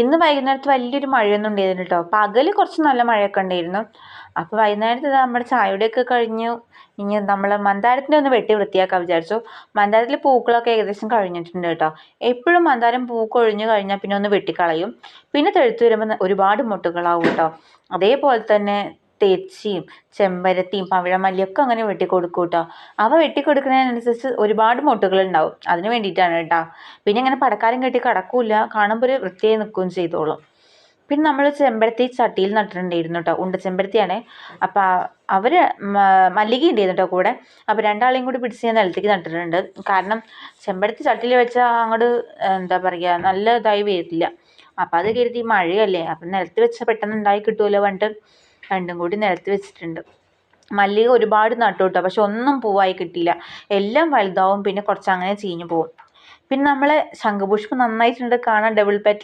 ഇന്ന് വൈകുന്നേരത്ത് വലിയൊരു മഴയൊന്നും ഉണ്ടായിരുന്നില്ല കേട്ടോ പകൽ കുറച്ച് നല്ല മഴയൊക്കെ ഉണ്ടായിരുന്നു. അപ്പോൾ വൈകുന്നേരത്ത് നമ്മുടെ ചായയുടെയൊക്കെ കഴിഞ്ഞു. ഇനി നമ്മൾ മന്ദാരത്തിനെ ഒന്ന് വെട്ടി വൃത്തിയാക്കാൻ വിചാരിച്ചു. മന്ദാരത്തിൽ പൂക്കളൊക്കെ ഏകദേശം കഴിഞ്ഞിട്ടുണ്ട് കേട്ടോ എപ്പോഴും മന്ദാരം പൂക്കൊഴിഞ്ഞു കഴിഞ്ഞാൽ പിന്നെ ഒന്ന് വെട്ടിക്കളയും. പിന്നെ തെഴുത്ത് വരുമ്പോൾ ഒരുപാട് മുട്ടുകളാവും കേട്ടോ അതേപോലെ തന്നെ തെച്ചിയും ചെമ്പരത്തിയും പവിഴമല്ലിയൊക്കെ അങ്ങനെ വെട്ടിക്കൊടുക്കും കേട്ടോ അവ വെട്ടിക്കൊടുക്കുന്നതിനനുസരിച്ച് ഒരുപാട് മുട്ടുകൾ ഉണ്ടാവും അതിന് വേണ്ടിയിട്ടാണ് കേട്ടോ. പിന്നെ അങ്ങനെ പടക്കാരം കെട്ടി കിടക്കൂല. കാണുമ്പോൾ ഒരു വൃത്തിയായി നിൽക്കുകയും ചെയ്തോളും. പിന്നെ നമ്മൾ ചെമ്പരത്തി ചട്ടിയിൽ നട്ടിട്ടുണ്ടായിരുന്നു കേട്ടോ. ഉണ്ട ചെമ്പരത്തിയാണേ. അപ്പോൾ അവർ മല്ലിക ഉണ്ടായിരുന്നു കൂടെ. അപ്പോൾ രണ്ടാളെയും കൂടി പിടിച്ച് ഞാൻ നിലത്തേക്ക് നട്ടിട്ടുണ്ട്. കാരണം ചെമ്പരത്തി ചട്ടിയിൽ വെച്ചാൽ അങ്ങോട്ട് എന്താ പറയുക നല്ല ഇതായി വരില്ല. അപ്പോൾ അത് കരുതി മഴയല്ലേ. അപ്പം നിലത്ത് വെച്ചാൽ പെട്ടെന്ന് ഉണ്ടായി കിട്ടുമല്ലോ പറഞ്ഞിട്ട് രണ്ടും കൂടി നിലത്ത് വെച്ചിട്ടുണ്ട്. മല്ലിക ഒരുപാട് നട്ടു പക്ഷെ ഒന്നും പൂവായി കിട്ടിയില്ല. എല്ലാം വലുതാവും പിന്നെ കുറച്ച് അങ്ങനെ ചീഞ്ഞു പോവും. പിന്നെ നമ്മൾ ശംഖുപുഷ്പം നന്നായിട്ടുണ്ട് കാണാൻ. Double petal